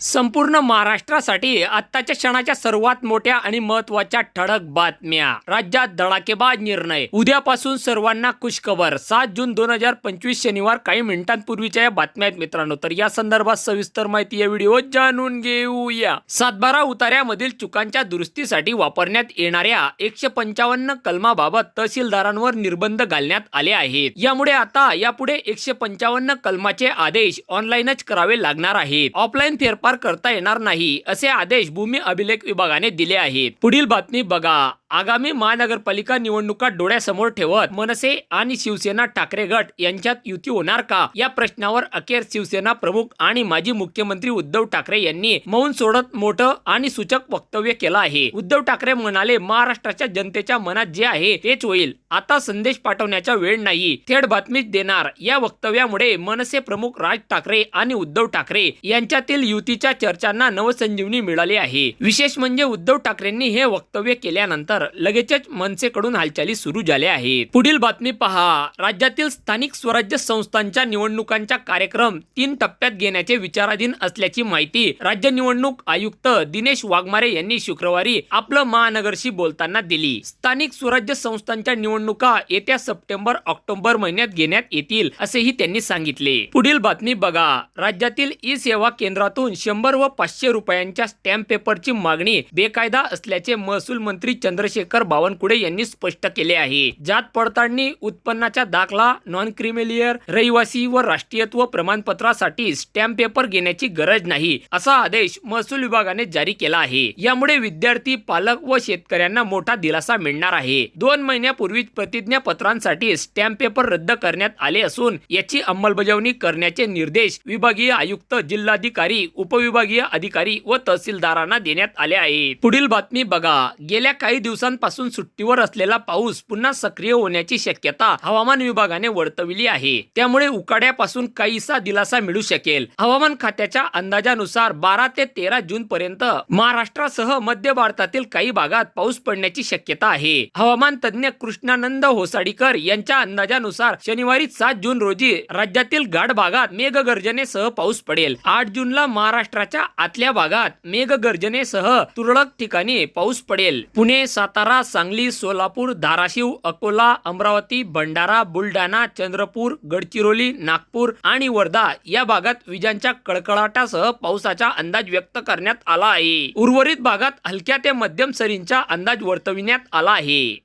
संपूर्ण महाराष्ट्रासाठी आत्ताच्या क्षणाच्या सर्वात मोठ्या आणि महत्त्वाच्या ठळक बातम्या. राज्यात धडाकेबाज निर्णय. उद्यापासून सर्वांना खुशखबर. सात जून दोन हजार पंचवीस शनिवार काही मिनिटांपूर्वीच्या या बातम्या आहेत मित्रांनो. तर या संदर्भात सविस्तर माहिती या व्हिडिओ जाणून घेऊया. सातबारा उतार्यामधील चुकांच्या दुरुस्तीसाठी वापरण्यात येणाऱ्या एकशे पंचावन्न कलमाबाबत तहसीलदारांवर निर्बंध घालण्यात आले आहेत. यामुळे आता यापुढे एकशे पंचावन्न कलमाचे आदेश ऑनलाईनच करावे लागणार आहेत. ऑफलाईन फेरफार करता येणार नाही असे आदेश भूमी अभिलेख विभागाने दिले आहेत. पुढील बातमी बघा. आगामी महानगरपालिका निवडणुका डोळ्यासमोर ठेवत मनसे आणि शिवसेना ठाकरे गट यांच्यात युती होणार का? या प्रश्नावर अखेर शिवसेना प्रमुख आणि माजी मुख्यमंत्री उद्धव ठाकरे यांनी मौन सोडत मोठं आणि सूचक वक्तव्य केलं आहे. उद्धव ठाकरे म्हणाले महाराष्ट्राच्या जनतेच्या मनात जे आहे तेच होईल. आता संदेश पाठवण्याचा वेळ नाही. थेट बातमीच देणार. या वक्तव्यामुळे मनसे प्रमुख राज ठाकरे आणि उद्धव ठाकरे यांच्यातील युतीच्या चर्चांना नवसंजीवनी मिळाली आहे. विशेष म्हणजे उद्धव ठाकरेंनी हे वक्तव्य केल्यानंतर लगेचच मनसेकडून हालचाली सुरू झाल्या आहेत. पुढील बातमी पहा. राज्यातील स्थानिक स्वराज्य संस्थांच्या निवडणुकांचा कार्यक्रम तीन टप्प्यात घेण्याचे विचाराधीन असल्याची माहिती राज्य निवडणूक आयुक्त दिनेश वाघमारे यांनी शुक्रवारी आपलं महानगरशी बोलताना दिली. स्थानिक स्वराज्य संस्थांच्या निवडणुका येत्या सप्टेंबर ऑक्टोबर महिन्यात घेण्यात येतील असेही त्यांनी सांगितले. पुढील बातमी बघा. राज्यातील ई सेवा केंद्रातून शंभर व पाचशे रुपयांच्या स्टॅम्प पेपरची मागणी बेकायदा असल्याचे महसूल मंत्री चंद्र चंद्रशेखर बावनकुळे यांनी स्पष्ट केले आहे. जात पडताळणी उत्पन्नाचा दाखला नॉन क्रिमिलियर रहिवासी व राष्ट्रीयत्व प्रमाणपत्रासाठी स्टॅम्प पेपर घेण्याची गरज नाही असा आदेश महसूल विभागाने जारी केला आहे. यामुळे विद्यार्थी पालक व शेतकऱ्यांना मोठा दिलासा मिळणार आहे. दोन महिन्यापूर्वी प्रतिज्ञा पत्रांसाठी स्टॅम्प पेपर रद्द करण्यात आले असून याची अंमलबजावणी करण्याचे निर्देश विभागीय आयुक्त जिल्हाधिकारी उपविभागीय अधिकारी व तहसीलदारांना देण्यात आले आहे पुढील बातमी बघा. गेल्या काही दिवसांपासून सुट्टीवर असलेला पाऊस पुन्हा सक्रिय होण्याची शक्यता हवामान विभागाने वर्तविली आहे. त्यामुळे उकाड्यापासून काहीसा दिलासा मिळू शकेल. हवामान खात्याच्या अंदाजानुसार बारा ते तेरा जून पर्यंत महाराष्ट्रासह मध्य भारतातील काही भागात पाऊस पडण्याची शक्यता आहे. हवामान तज्ज्ञ कृष्णानंद होसाडीकर यांच्या अंदाजानुसार शनिवारी सात जून रोजी राज्यातील घाट भागात मेघगर्जनेसह पाऊस पडेल. आठ जूनला महाराष्ट्राच्या आतल्या भागात मेघगर्जनेसह तुरळक ठिकाणी पाऊस पडेल. पुणे सात सातारा सांगली सोलापूर धाराशिव अकोला अमरावती भंडारा बुलढाणा चंद्रपूर गडचिरोली नागपूर आणि वर्धा या भागात विजांच्या कडकडाटासह पावसाचा अंदाज व्यक्त करण्यात आला आहे. उर्वरित भागात हलक्या ते मध्यम सरींचा अंदाज वर्तविण्यात आला आहे.